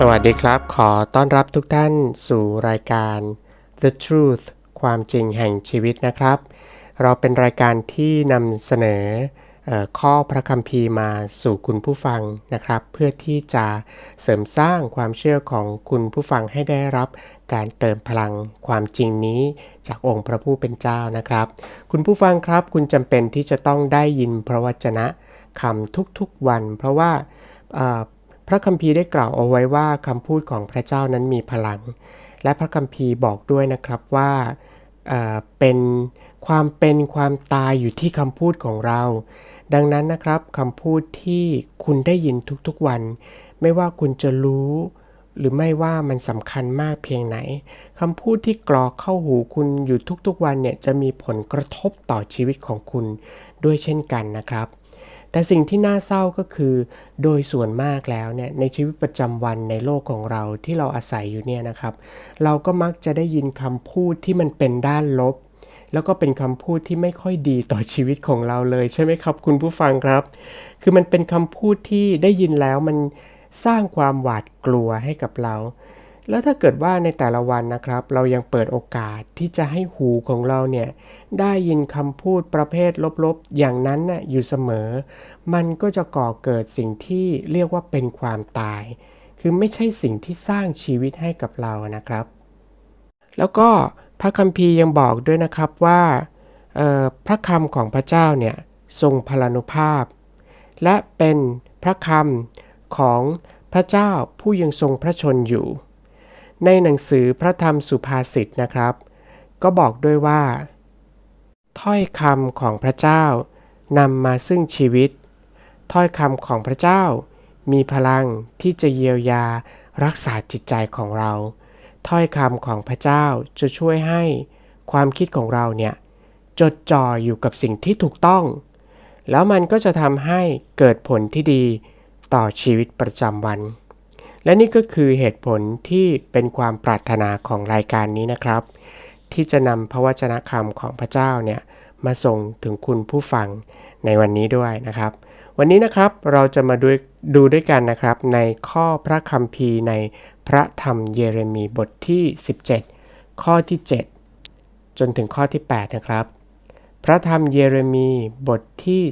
สวัสดีครับ ขอต้อนรับทุกท่านสู่รายการ The Truth ความจริงแห่งชีวิตนะครับ เราเป็นรายการที่นำเสนออข้อพระคัมภีร์มาสู่คุณผู้ฟังนะครับ เพื่อที่จะเสริมสร้างความเชื่อของคุณผู้ฟังให้ได้รับการเติมพลังความจริงนี้จากองค์พระผู้เป็นเจ้านะครับ คุณผู้ฟังครับ คุณจำเป็นที่จะต้องได้ยินพระวจนะคำทุกๆวัน เพราะว่า พระคัมภีร์ได้กล่าวเอาไว้ว่าคำพูดของพระเจ้านั้นมีพลัง และพระคัมภีร์บอกด้วยนะครับว่าเเป็นความเป็นความตายอยู่ที่คำพูดของเรา ดังนั้นนะครับคำพูดที่คุณได้ยินทุกๆวัน ไม่ว่าคุณจะรู้ หรือไม่ว่ามันสำคัญมากเพียงไหนคำพูดที่กรอกเข้าหูคุณอยู่ทุกๆวันเนี่ยจะมีผลกระทบต่อชีวิตของคุณด้วยเช่นกันนะครับ แต่สิ่งที่น่าเศร้าก็คือ โดยส่วนมากแล้วเนี่ยในชีวิตประจำวันในโลกของเราที่เราอาศัยอยู่เนี่ยนะครับ เราก็มักจะได้ยินคำพูดที่มันเป็นด้านลบ แล้วก็เป็นคำพูดที่ไม่ค่อยดีต่อชีวิตของเราเลยใช่ไหมครับ คุณผู้ฟังครับ คือมันเป็นคำพูดที่ได้ยินแล้วมันสร้างความหวาดกลัวให้กับเรา แล้วถ้าเกิดว่าในแต่ละวันนะครับ เรายังเปิดโอกาสที่จะให้หูของเราเนี่ยได้ยินคำพูดประเภทลบๆ อย่างนั้นน่ะอยู่เสมอ มันก็จะก่อเกิดสิ่งที่เรียกว่าเป็นความตาย คือไม่ใช่สิ่งที่สร้างชีวิตให้กับเรานะครับ แล้วก็พระคัมภีร์ยังบอกด้วยนะครับว่าพระคำของพระเจ้าเนี่ยทรงพลานุภาพ และเป็นพระคำของพระเจ้าผู้ยังทรงพระชนอยู่ ในหนังสือพระธรรมสุภาษิตนะครับ ก็บอกด้วยว่า ถ้อยคำของพระเจ้านำมาซึ่งชีวิต ถ้อยคำของพระเจ้า มีพลังที่จะเยียวยารักษาจิตใจของเรา ถ้อยคำของพระเจ้าจะช่วยให้ความคิดของเราเนี่ยจดจ่ออยู่กับสิ่งที่ถูกต้อง แล้วมันก็จะทำให้เกิดผลที่ดีต่อชีวิตประจำวัน และนี่ก็คือเหตุผลที่เป็นความปรารถนาของรายการนี้นะครับ ที่จะนำพระวจนะคำของพระเจ้าเนี่ยมาส่งถึงคุณผู้ฟังในวันนี้ด้วยนะครับ วันนี้นะครับเราจะมาดูดูด้วยกันนะครับในข้อพระคัมภีร์ในพระธรรมเยเรมีบทที่ 17 ข้อที่ 7 จนถึงข้อที่ 8 นะครับ พระธรรมเยเรมีบทที่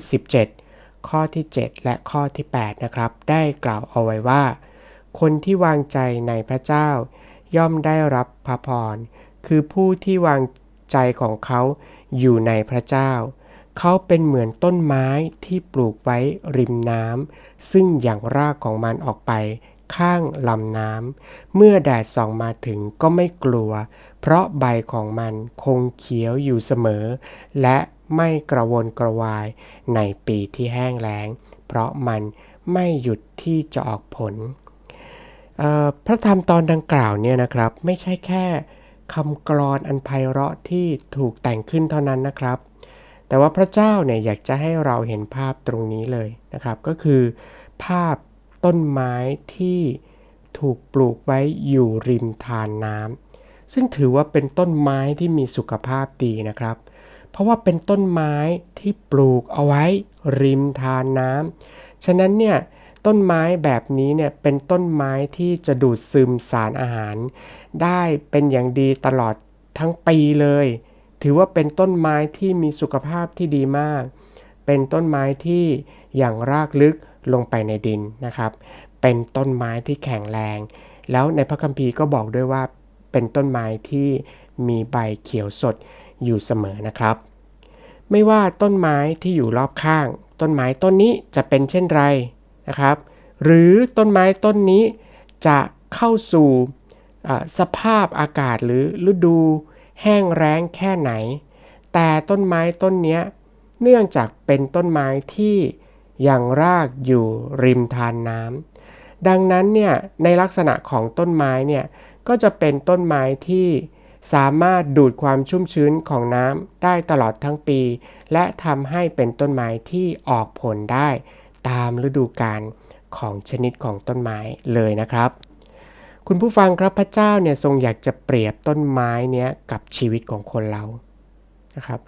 17 ข้อที่ 7 และข้อที่ 8 นะครับ ได้กล่าวเอาไว้ว่า คนที่วางใจในพระเจ้า ย่อมได้รับพระพร คือผู้ที่วางใจของเขาอยู่ในพระเจ้า เขาเป็นเหมือนต้นไม้ที่ปลูกไว้ริมน้ำซึ่งอย่างรากของมันออกไปข้างลำน้ำ เมื่อแดดส่องมาถึงก็ไม่กลัว เพราะใบของมันคงเขียวอยู่เสมอ และไม่กระวนกระวายในปีที่แห้งแล้ง เพราะมันไม่หยุดที่จะออกผล พระธรรมตอนดังกล่าวเนี่ยนะครับ ไม่ใช่แค่คำกรอนอันไพเราะที่ถูกแต่งขึ้นเท่านั้นนะครับ แต่ว่าพระเจ้าเนี่ยอยากจะให้เราเห็นภาพตรงนี้เลยนะครับ ก็คือ ภาพต้นไม้ที่ถูกปลูกไว้อยู่ริมทานน้ำซึ่งถือว่าเป็นต้นไม้ที่มีสุขภาพดีนะครับ เพราะว่าเป็นต้นไม้ที่ปลูกเอาไว้ริมทานน้ำฉะนั้นเนี่ย ต้นไม้แบบนี้เนี่ยเป็นต้นไม้ที่จะดูดซึมสารอาหาร ได้เป็นอย่างดีตลอดทั้งปีเลย ถือว่าเป็นต้นไม้ที่มีสุขภาพที่ดีมาก เป็นต้นไม้ที่อย่างรากลึกลงไปในดินนะครับ เป็นต้นไม้ที่แข็งแรง แล้วในพระคัมภีร์ก็บอกด้วยว่าเป็นต้นไม้ที่มีใบเขียวสดอยู่เสมอนะครับ ไม่ว่าต้นไม้ที่อยู่รอบข้าง ต้นไม้ต้นนี้จะเป็นเช่นไร นะครับ หรือต้นไม้ต้นนี้จะเข้าสู่สภาพอากาศหรือฤดูแห้งแล้งแค่ไหน แต่ต้นไม้ต้นเนี้ยเนื่องจากเป็นต้นไม้ที่ยังรากอยู่ริมทานน้ำดังนั้นเนี่ยในลักษณะของต้นไม้เนี่ยก็จะเป็นต้นไม้ที่สามารถดูดความชุ่มชื้นของน้ำได้ตลอดทั้งปี และทำให้เป็นต้นไม้ที่ออกผลได้ ตามฤดูกาลของชนิดของต้นไม้เลยนะครับ คุณผู้ฟังครับพระเจ้าเนี่ยทรงอยากจะเปรียบต้นไม้เนี้ยกับชีวิตของคนเรานะครับ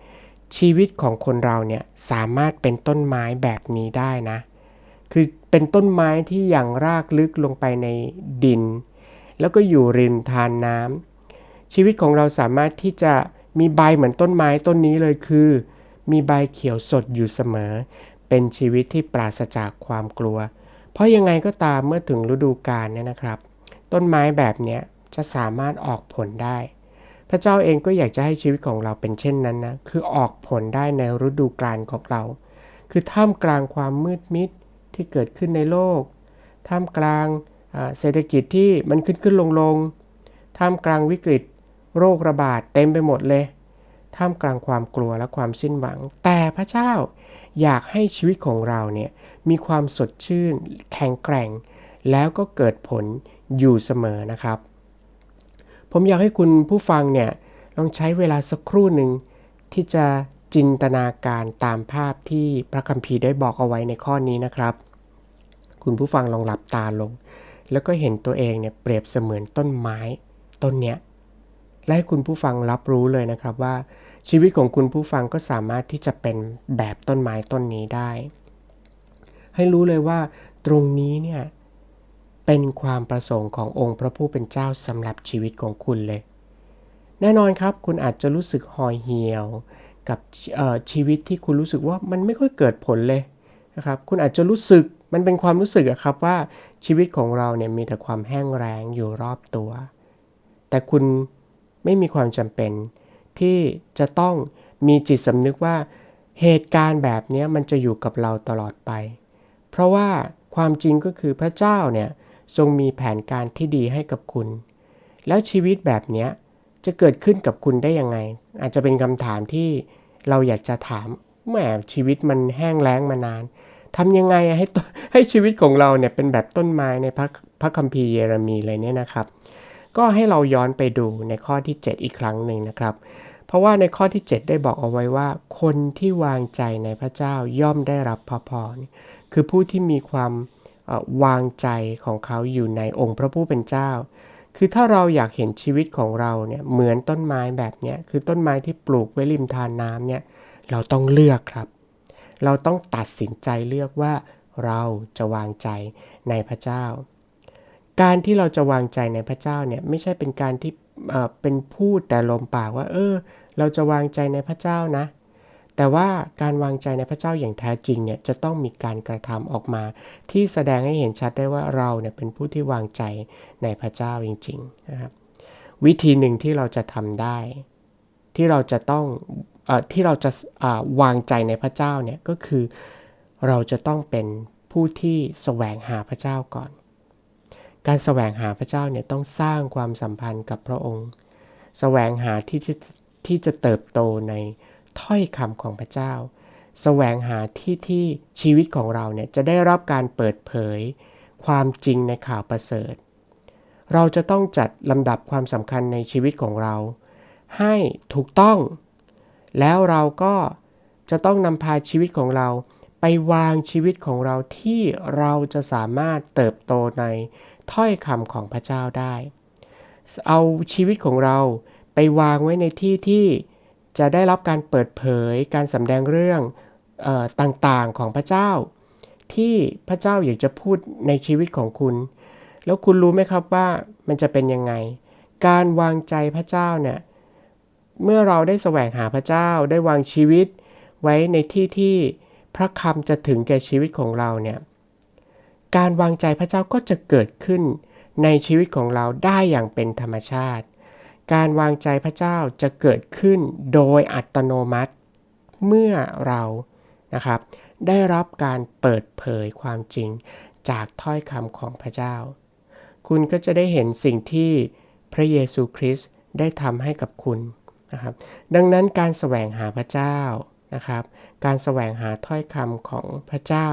ชีวิตของคนเราเนี่ยสามารถเป็นต้นไม้แบบนี้ได้นะ คือเป็นต้นไม้ที่อย่างรากลึกลงไปในดิน แล้วก็อยู่ริมทานน้ำชีวิตของเราสามารถที่จะมีใบเหมือนต้นไม้ต้นนี้เลยคือ มีใบเขียวสดอยู่เสมอ เป็นชีวิตที่ปราศจากความกลัว เพราะยังไงก็ตามเมื่อถึงฤดูกาลเนี่ยนะครับ ต้นไม้แบบนี้จะสามารถออกผลได้ พระเจ้าเองก็อยากจะให้ชีวิตของเราเป็นเช่นนั้นนะ คือออกผลได้ในฤดูกาลของเรา คือท่ามกลางความมืดมิดที่เกิดขึ้นในโลก ท่ามกลางเศรษฐกิจที่มันขึ้นขึ้นลงลง ท่ามกลางวิกฤต โรคระบาดเต็มไปหมดเลย ท่ามกลางความกลัวและความสิ้นหวัง แต่พระเจ้า อยากให้ชีวิตของเราเนี่ยมีความสดชื่น แข็งแกร่ง แล้วก็เกิดผลอยู่เสมอนะครับ ผมอยากให้คุณผู้ฟังเนี่ยลองใช้เวลาสักครู่หนึ่งที่จะจินตนาการตามภาพที่พระคัมภีร์ได้บอกเอาไว้ในข้อนี้นะครับ คุณผู้ฟังลองหลับตาลง แล้วก็เห็นตัวเองเนี่ยเปรียบเสมือนต้นไม้ต้นเนี้ยและให้คุณผู้ฟังรับรู้เลยนะครับว่า ชีวิตของคุณผู้ฟังก็สามารถที่จะเป็นแบบต้นไม้ต้นนี้ได้ ให้รู้เลยว่าตรงนี้เนี่ยเป็นความประสงค์ขององค์พระผู้เป็นเจ้าสำหรับชีวิตของคุณเลย แน่นอนครับคุณอาจจะรู้สึกห่อเหี่ยว กับชีวิตที่คุณรู้สึกว่ามันไม่ค่อยเกิดผลเลยนะครับคุณอาจจะรู้สึกมันเป็นความรู้สึกอะครับว่าชีวิตของเราเนี่ยมีแต่ความแห้งแรงอยู่รอบตัว แต่คุณไม่มีความจำเป็น ที่จะต้องมีจิตสำนึกว่าเหตุการณ์แบบนี้มันจะอยู่กับเราตลอดไป เพราะว่าความจริงก็คือพระเจ้าเนี่ยทรงมีแผนการที่ดีให้กับคุณ แล้วชีวิตแบบนี้จะเกิดขึ้นกับคุณได้ยังไง อาจจะเป็นคำถามที่เราอยากจะถามแหมชีวิตมันแห้งแล้งมานานทำยังไงให้ให้ชีวิตของเราเนี่ยเป็นแบบต้นไม้ในพระพระคัมภีร์เยเรมีเลยเนี่ยนะครับ ก็ให้เราย้อนไปดูในข้อที่ 7 อีกครั้งหนึ่งนะครับ เพราะว่าในข้อที่ 7 ได้บอกเอาไว้ว่า คนที่วางใจในพระเจ้าย่อมได้รับพระพรคือผู้ที่มีความวางใจของเขาอยู่ในองค์พระผู้เป็นเจ้า คือถ้าเราอยากเห็นชีวิตของเราเนี่ยเหมือนต้นไม้แบบเนี้ยคือต้นไม้ที่ปลูกไว้ริมทานน้ำเนี่ยเราต้องเลือกครับ เราต้องตัดสินใจเลือกว่าเราจะวางใจในพระเจ้า การที่เราจะวางใจในพระเจ้าเนี่ยไม่ใช่เป็นการที่ เป็นพูดแต่ลมปากว่า เออ เราจะวางใจในพระเจ้านะ แต่ว่าการวางใจในพระเจ้าอย่างแท้จริงเนี่ยจะต้องมีการกระทำออกมา ที่แสดงให้เห็นชัดได้ว่าเราเนี่ยเป็นผู้ที่วางใจในพระเจ้าจริงๆนะครับวิธีหนึ่งที่เราจะทำได้ ที่เราจะต้องอที่เราจะวางใจในพระเจ้าเนี่ยก็คือเราจะต้องเป็นผู้ที่แสวงหาพระเจ้าก่อน การแสวงหาพระเจ้าเนี่ยต้องสร้างความสัมพันธ์กับพระองค์ แสวงหาที่จะที่จะเติบโตในถ้อยคำของพระเจ้า แสวงหาที่ที่ชีวิตของเราเนี่ยจะได้รับการเปิดเผย ความจริงในข่าวประเสริฐ เราจะต้องจัดลำดับความสำคัญในชีวิตของเรา ให้ถูกต้อง แล้วเราก็จะต้องนำพาชีวิตของเรา วางชีวิตของเราที่เราจะสามารถเติบโตในถ้อยคำของพระเจ้าได้ เอาชีวิตของเราไปวางไว้ในที่ที่จะได้รับการเปิดเผยการสำแดงเรื่องออต่างๆของพระเจ้า ที่พระเจ้าอยากจะพูดในชีวิตของคุณ แล้วคุณรู้ไหมครับว่ามันจะเป็นยังไง การวางใจพระเจ้าเนี่ยเมื่อเราได้แสวงหาพระเจ้าได้วางชีวิตไว้ในที่ที่ พระคำจะถึงแก่ชีวิตของเราเนี่ยการวางใจพระเจ้าก็จะเกิดขึ้นในชีวิตของเราได้อย่างเป็นธรรมชาติ การวางใจพระเจ้าจะเกิดขึ้นโดยอัตโนมัติ เมื่อเรานะครับ ได้รับการเปิดเผยความจริงจากถ้อยคำของพระเจ้า คุณก็จะได้เห็นสิ่งที่พระเยซูคริสต์ได้ทำให้กับคุณนะครับ ดังนั้นการแสวงหาพระเจ้า นะครับ การแสวงหาถ้อยคำของพระเจ้า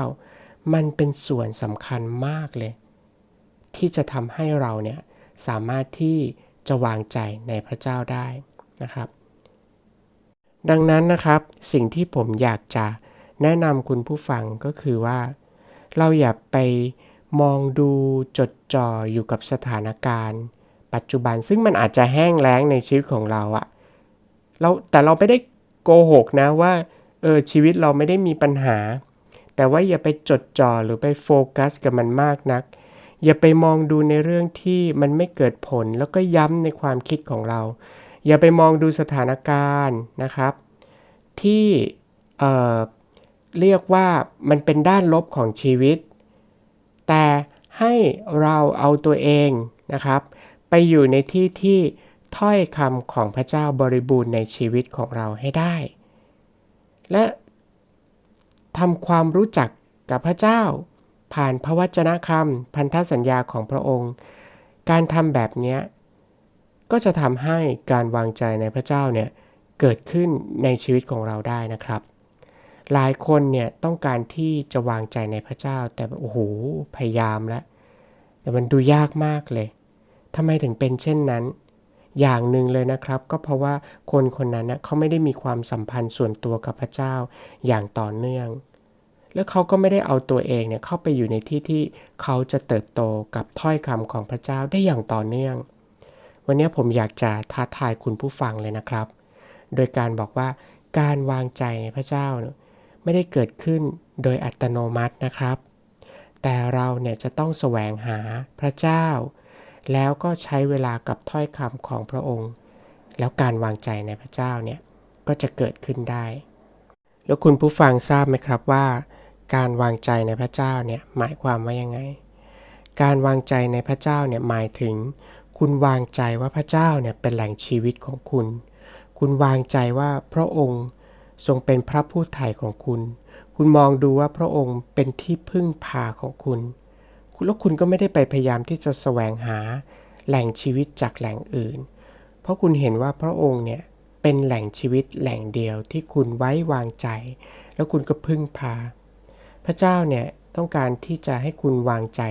มันเป็นส่วนสำคัญมากเลย ที่จะทำให้เราเนี่ยสามารถที่จะวางใจในพระเจ้าได้นะครับ ดังนั้นนะครับสิ่งที่ผมอยากจะแนะนำคุณผู้ฟังก็คือว่า เราอย่าไปมองดูจดจ่ออยู่กับสถานการณ์ ปัจจุบันซึ่งมันอาจจะแห้งแล้งในชีวิตของเราอะเราแต่เราไม่ได้ โกหกนะว่าเออชีวิตเราไม่ได้มีปัญหา แต่ว่าอย่าไปจดจ่อหรือไปโฟกัสกับมันมากนัก อย่าไปมองดูในเรื่องที่มันไม่เกิดผลแล้วก็ย้ำในความคิดของเรา อย่าไปมองดูสถานการณ์นะครับ ที่เออเรียกว่ามันเป็นด้านลบของชีวิต แต่ให้เราเอาตัวเองนะครับ ไปอยู่ในที่ที่ ถ้อยคำของพระเจ้าบริบูรณ์ในชีวิตของเราให้ได้ และทำความรู้จักกับพระเจ้า ผ่านพระวจนะคำพันธสัญญาของพระองค์ การทำแบบนี้ก็จะทำให้การวางใจในพระเจ้าเนี่ยเกิดขึ้นในชีวิตของเราได้นะครับ หลายคนเนี่ยต้องการที่จะวางใจในพระเจ้า แต่โอ้โหพยายามแล้วแต่มันดูยากมากเลยทำไมถึงเป็นเช่นนั้น อย่างหนึ่งเลยนะครับ ก็เพราะว่าคนคนนั้นนะเขาไม่ได้มีความสัมพันธ์ส่วนตัวกับพระเจ้าอย่างต่อเนื่อง แล้วเขาก็ไม่ได้เอาตัวเองเนี่ยเข้าไปอยู่ในที่ที่เขาจะเติบโตกับถ้อยคำของพระเจ้าได้อย่างต่อเนื่อง วันนี้ผมอยากจะท้าทายคุณผู้ฟังเลยนะครับ โดยการบอกว่าการวางใจในพระเจ้าไม่ได้เกิดขึ้นโดยอัตโนมัตินะครับ แต่เราเนี่ยจะต้องแสวงหาพระเจ้า แล้วก็ใช้เวลากับถ้อยคำของพระองค์ แล้วการวางใจในพระเจ้าเนี่ยก็จะเกิดขึ้นได้ แล้วคุณผู้ฟังทราบไหมครับว่า การวางใจในพระเจ้าเนี่ยหมายความว่ายังไง การวางใจในพระเจ้าเนี่ยหมายถึง คุณวางใจว่าพระเจ้าเนี่ยเป็นแหล่งชีวิตของคุณ คุณวางใจว่าพระองค์ทรงเป็นพระผู้ไถ่ของคุณ คุณมองดูว่าพระองค์เป็นที่พึ่งพาของคุณ แล้วคุณก็ไม่ได้ไปพยายามที่จะแสวงหาแหล่งชีวิตจากแหล่งอื่น เพราะคุณเห็นว่าพระองค์เนี่ยเป็นแหล่งชีวิตแหล่งเดียวที่คุณไว้วางใจ แล้วคุณก็พึ่งพา พระเจ้าเนี่ยต้องการที่จะให้คุณวางใจ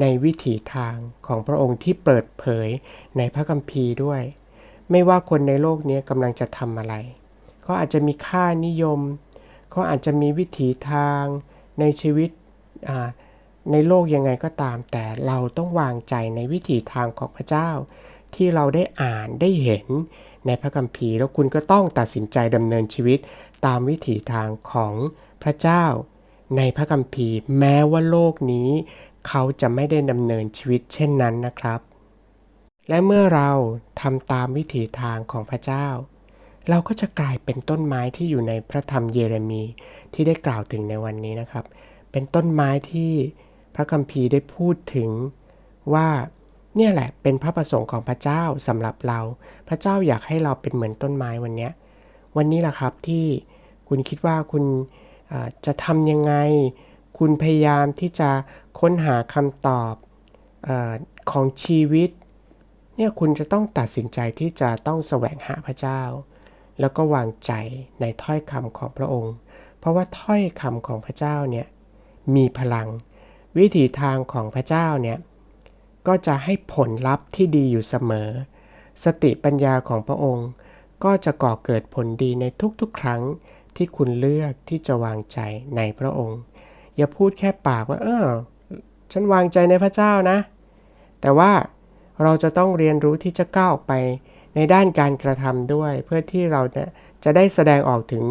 ในวิถีทางของพระองค์ที่เปิดเผยในพระคัมภีร์ด้วย ไม่ว่าคนในโลกนี้กำลังจะทำอะไรเขาอาจจะมีค่านิยมเขาอาจจะมีวิถีทางในชีวิต ในโลกยังไงก็ตาม แต่เราต้องวางใจในวิถีทางของพระเจ้า ที่เราได้อ่านได้เห็นในพระคัมภีร์แล้วคุณก็ต้องตัดสินใจดำเนินชีวิตตามวิถีทางของพระเจ้า ในพระคัมภีร์ แม้ว่าโลกนี้ เขาจะไม่ได้ดำเนินชีวิตเช่นนั้นนะครับ และเมื่อเราทำตามวิถีทางของพระเจ้า เราก็จะกลายเป็นต้นไม้ที่อยู่ในพระธรรมเยเรมีที่ได้กล่าวถึงในวันนี้นะครับ เป็นต้นไม้ที่ ระคัมภีร์ได้พูดถึงว่าเนี่ยแหละเป็นพระประสงค์ของพระเจ้าสำหรับเรา พระเจ้าอยากให้เราเป็นเหมือนต้นไม้วันนี้วันนี้แหละครับที่คุณคิดว่าคุณจะทำยังไง คุณพยายามที่จะค้นหาคำตอบอของชีวิตเนี่ยคุณจะต้องตัดสินใจที่จะต้องแสวงหาพระเจ้า แล้วก็วางใจในถ้อยคำของพระองค์ เพราะว่าถ้อยคำของพระเจ้าเนี่ยมีพลัง วิถีทางของพระเจ้าเนี่ยก็จะให้ผลลัพธ์ที่ดีอยู่เสมอ สติปัญญาของพระองค์ ก็จะก่อเกิดผลดีในทุกๆ ครั้งที่คุณเลือกที่จะวางใจในพระองค์ อย่าพูดแค่ปากว่า เออฉันวางใจในพระเจ้านะ แต่ว่าเราจะต้องเรียนรู้ที่จะก้าวไปในด้านการกระทำด้วย เพื่อที่เราจะจะได้แสดงออกถึง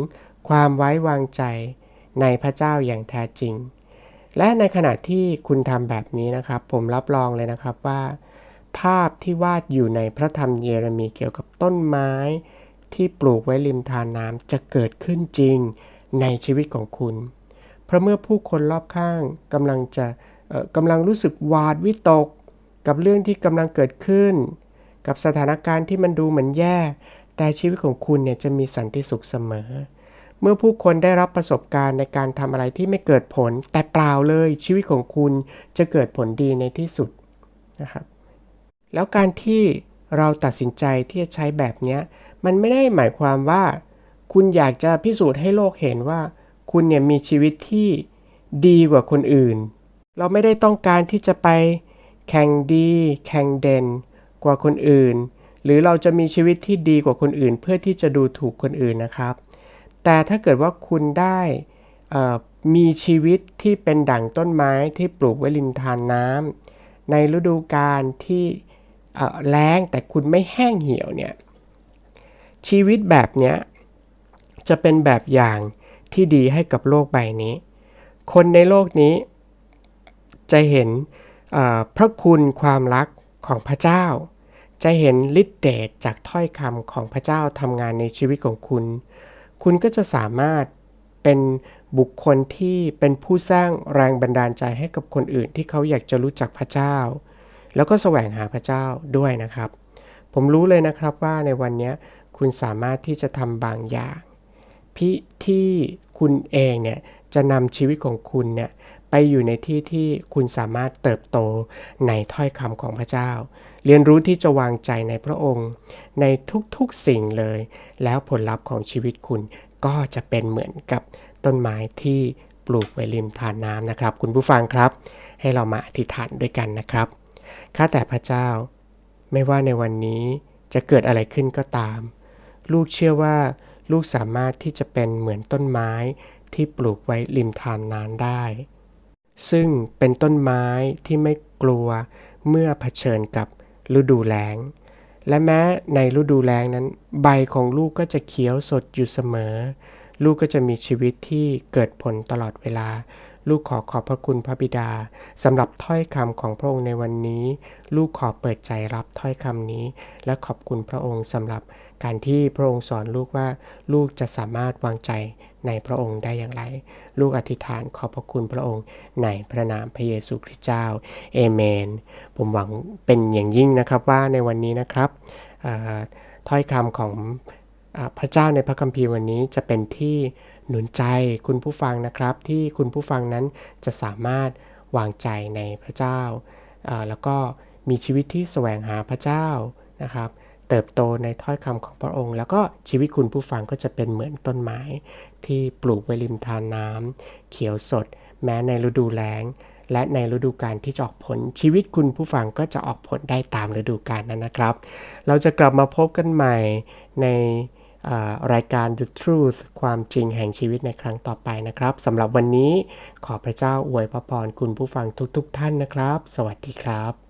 ความไว้วางใจในพระเจ้าอย่างแท้จริง และในขณะที่คุณทำแบบนี้นะครับ ผมรับรองเลยนะครับว่า ภาพที่วาดอยู่ในพระธรรมเยเรมีเกี่ยวกับต้นไม้ ที่ปลูกไว้ริมทานน้ำจะเกิดขึ้นจริงในชีวิตของคุณ เพราะเมื่อผู้คนรอบข้างกำลังจะกำลังรู้สึกหวาดวิตก กับเรื่องที่กำลังเกิดขึ้น กับสถานการณ์ที่มันดูเหมือนแย่ แต่ชีวิตของคุณเนี่ยจะมีสันติสุขเสมอ เมื่อผู้คนได้รับประสบการณ์ในการทำอะไรที่ไม่เกิดผล แต่เปล่าเลยชีวิตของคุณจะเกิดผลดีในที่สุดนะครับ แล้วการที่เราตัดสินใจที่จะใช้แบบนี้มันไม่ได้หมายความว่า คุณอยากจะพิสูจน์ให้โลกเห็นว่า คุณเนี่ยมีชีวิตที่ดีกว่าคนอื่น เราไม่ได้ต้องการที่จะไปแข่งดี แข่งเด่นกว่าคนอื่น หรือเราจะมีชีวิตที่ดีกว่าคนอื่น เพื่อที่จะดูถูกคนอื่นนะครับ แต่ถ้าเกิดว่าคุณได้มีชีวิตที่เป็นดั่งต้นไม้ที่ปลูกไว้ริมทานน้ำในฤดูกาลที่แล้งแต่คุณไม่แห้งเหี่ยวเนี่ยชีวิตแบบเนี้ยจะเป็นแบบอย่างที่ดีให้กับโลกใบนี้ คนในโลกนี้ จะเห็นพระคุณความรักของพระเจ้า จะเห็นฤทธิเดชจากถ้อยคำของพระเจ้าทำงานในชีวิตของคุณ คุณก็จะสามารถเป็นบุคคลที่เป็นผู้สร้างแรงบันดาลใจให้กับคนอื่น ที่เขาอยากจะรู้จักพระเจ้า แล้วก็แสวงหาพระเจ้าด้วยนะครับ ผมรู้เลยนะครับว่าในวันนี้คุณสามารถที่จะทำบางอย่างพิที่คุณเองเนี่ยจะนำชีวิตของคุณเนี่ย ไปอยู่ในที่ที่คุณสามารถเติบโตในถ้อยคำของพระเจ้า เรียนรู้ที่จะวางใจในพระองค์ ในทุกๆสิ่งเลย แล้วผลลัพธ์ของชีวิตคุณก็จะเป็นเหมือนกับต้นไม้ที่ปลูกไว้ริมทานน้ำนะครับ คุณผู้ฟังครับ ให้เรามาอธิษฐานด้วยกันนะครับข้าแต่พระเจ้า ไม่ว่าในวันนี้จะเกิดอะไรขึ้นก็ตาม ลูกเชื่อว่าลูกสามารถที่จะเป็นเหมือนต้นไม้ที่ปลูกไว้ริมทานน้ำได้ ซึ่งเป็นต้นไม้ที่ไม่กลัวเมื่อเผชิญกับฤดูแล้ง และแม้ในฤดูแล้งนั้น ใบของลูกก็จะเขียวสดอยู่เสมอ ลูกก็จะมีชีวิตที่เกิดผลตลอดเวลา ลูกขอขอบพระคุณพระบิดาสำหรับถ้อยคำของพระองค์ในวันนี้ ลูกขอเปิดใจรับถ้อยคำนี้ และขอบคุณพระองค์สำหรับการที่พระองค์สอนลูกว่า ลูกจะสามารถวางใจในพระองค์ได้อย่างไร ลูกอธิษฐานขอบพระคุณพระองค์ในพระนามพระเยซูคริสต์เจ้าเอเมน ผมหวังเป็นอย่างยิ่งนะครับว่าในวันนี้นะครับถ้อยคำของอพระเจ้าในพระคัมภีร์วันนี้จะเป็นที่ หนุนใจคุณผู้ฟังนะครับ ที่คุณผู้ฟังนั้นจะสามารถวางใจในพระเจ้า แล้วก็มีชีวิตที่แสวงหาพระเจ้านะครับ เติบโตในถ้อยคำของพระองค์ แล้วก็ชีวิตคุณผู้ฟังก็จะเป็นเหมือนต้นไม้ ที่ปลูกไว้ริมทานน้ำเขียวสด แม้ในฤดูแล้ง และในฤดูกาลที่จะออกผลชีวิตคุณผู้ฟังก็จะออกผลได้ตามฤดูกาลนั้นนะครับ เราจะกลับมาพบกันใหม่ใน รายการ The Truth ความจริงแห่งชีวิตในครั้งต่อไปนะครับสำหรับวันนี้ขอพระเจ้าอวยพระพรคุณผู้ฟังทุกๆทท่านนะครับ สวัสดีครับ